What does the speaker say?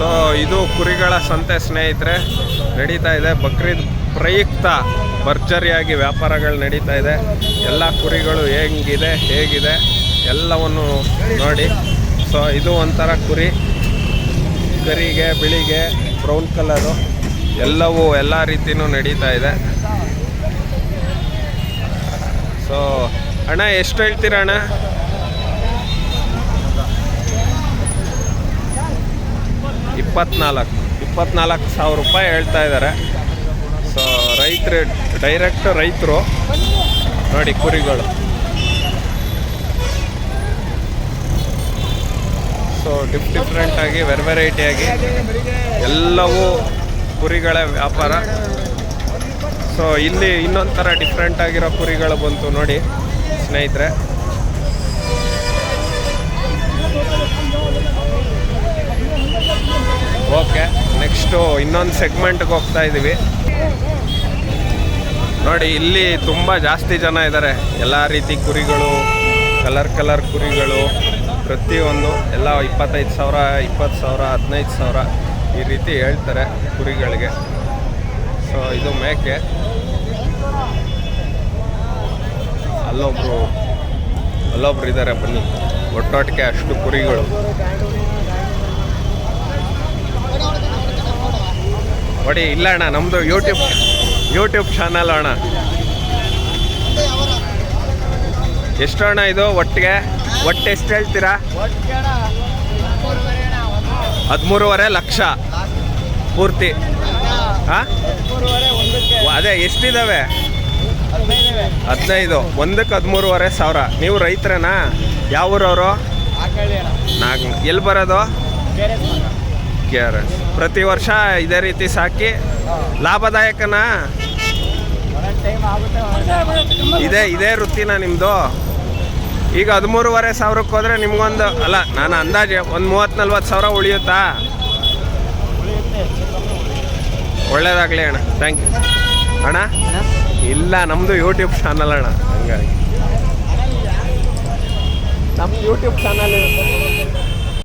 So ಇದು ಕುರಿಗಳ ಸಂತೆ ಸ್ನೇಹಿತರೆ, ನಡೀತಾ ಇದೆ. ಬಕ್ರೀದ್ ಪ್ರಯುಕ್ತ ಭರ್ಜರಿಯಾಗಿ ವ್ಯಾಪಾರಗಳು ನಡೀತಾ ಇದೆ. ಎಲ್ಲ ಕುರಿಗಳು ಹೆಂಗಿದೆ, ಹೇಗಿದೆ, ಎಲ್ಲವನ್ನು ನೋಡಿ. ಸೊ ಇದು ಒಂಥರ ಕುರಿ. ಕರಿಗೆ, ಬಿಳಿಗೆ ಬ್ರೌನ್ ಕಲರು ಎಲ್ಲವೂ ಎಲ್ಲ ರೀತಿಯೂ ನಡೀತಾ ಇದೆ. ಸೊ ಅಣ್ಣ, ಎಷ್ಟು ಹೇಳ್ತೀರ ಅಣ್ಣ? ಇಪ್ಪತ್ನಾಲ್ಕು. ಇಪ್ಪತ್ನಾಲ್ಕು ಸಾವಿರ ರೂಪಾಯಿ ಹೇಳ್ತಾ ಇದ್ದಾರೆ. ಸೊ ರೈತರು ಡೈರೆಕ್ಟ್ ರೈತರು, ನೋಡಿ ಕುರಿಗಳು. ಸೊ ಡಿಫ್ ಡಿಫ್ರೆಂಟಾಗಿ ವೆರ್ ವೆರೈಟಿಯಾಗಿ ಎಲ್ಲವೂ ಕುರಿಗಳ ವ್ಯಾಪಾರ. ಸೊ ಇಲ್ಲಿ ಇನ್ನೊಂದು ಥರ ಡಿಫ್ರೆಂಟ್ ಆಗಿರೋ ಕುರಿಗಳು ಬಂತು ನೋಡಿ, ಸ್ನೇಹಿತರೆ. ನೆಕ್ಸ್ಟು ಇನ್ನೊಂದು ಸೆಗ್ಮೆಂಟ್ಗೆ ಹೋಗ್ತಾ ಇದ್ದೀವಿ ನೋಡಿ, ಇಲ್ಲಿ ತುಂಬ ಜಾಸ್ತಿ ಜನ ಇದ್ದಾರೆ ಎಲ್ಲ ರೀತಿ ಕುರಿಗಳು ಕಲರ್ ಕಲರ್ ಕುರಿಗಳು, ಪ್ರತಿಯೊಂದು ಎಲ್ಲ ಇಪ್ಪತ್ತೈದು ಸಾವಿರ, ಇಪ್ಪತ್ತು ಸಾವಿರ, ಹದಿನೈದು ಸಾವಿರ ಈ ರೀತಿ ಹೇಳ್ತಾರೆ ಕುರಿಗಳಿಗೆ. ಸೊ ಇದು ಮೇಕೆ. ಅಲ್ಲೊಬ್ರು ಅಲ್ಲೊಬ್ರು ಇದ್ದಾರೆ ಬನ್ನಿ. ಒಟ್ಟೊಟ್ಟಿಗೆ ಅಷ್ಟು ಕುರಿಗಳು. ನೋಡಿ ಇಲ್ಲ ಅಣ್ಣ ನಮ್ಮದು ಯೂಟ್ಯೂಬ್ ಯೂಟ್ಯೂಬ್ ಚಾನಲ್ ಅಣ್ಣ. ಎಷ್ಟು ಅಣ್ಣ ಇದು ಒಟ್ಟಿಗೆ? ಒಟ್ಟು ಎಷ್ಟು ಹೇಳ್ತೀರಾ? ಹದಿಮೂರುವರೆ ಲಕ್ಷ ಪೂರ್ತಿ. ಹಾಂ? ಅದೇ, ಎಷ್ಟಿದಾವೆ? ಹದಿನೈದು. ಒಂದಕ್ಕೆ ಹದಿಮೂರುವರೆ ಸಾವಿರ. ನೀವು ರೈತರೇನಾ? ಯಾವ ಊರವರು? ನಾಲ್ಕು ಎಲ್ಲಿ ಬರೋದು? ಎಸ್ ಪ್ರತಿ ವರ್ಷ ಇದೇ ರೀತಿ ಸಾಕಿ ಲಾಭದಾಯಕನಾ? ಇದೇ ಇದೇ ವೃತ್ತಿನ ನಿಮ್ಮದು ಈಗ ಹದಿಮೂರುವರೆ ಸಾವಿರಕ್ಕೆ ಹೋದರೆ ನಿಮಗೊಂದು, ಅಲ್ಲ, ನಾನು ಅಂದಾಜು ಒಂದು ಮೂವತ್ತು ನಲ್ವತ್ತು ಸಾವಿರ ಉಳಿಯುತ್ತಾ? ಒಳ್ಳೇದಾಗಲಿ ಅಣ್ಣ ಥ್ಯಾಂಕ್ ಯು ಅಣ್ಣ? ಇಲ್ಲ ನಮ್ಮದು ಯೂಟ್ಯೂಬ್ ಚಾನಲ್ ಅಣ್ಣ, ಹಂಗಾಗಿ. ನಮ್ಮ ಯೂಟ್ಯೂಬ್ ಚಾನಲ್ ಇರುತ್ತೆ.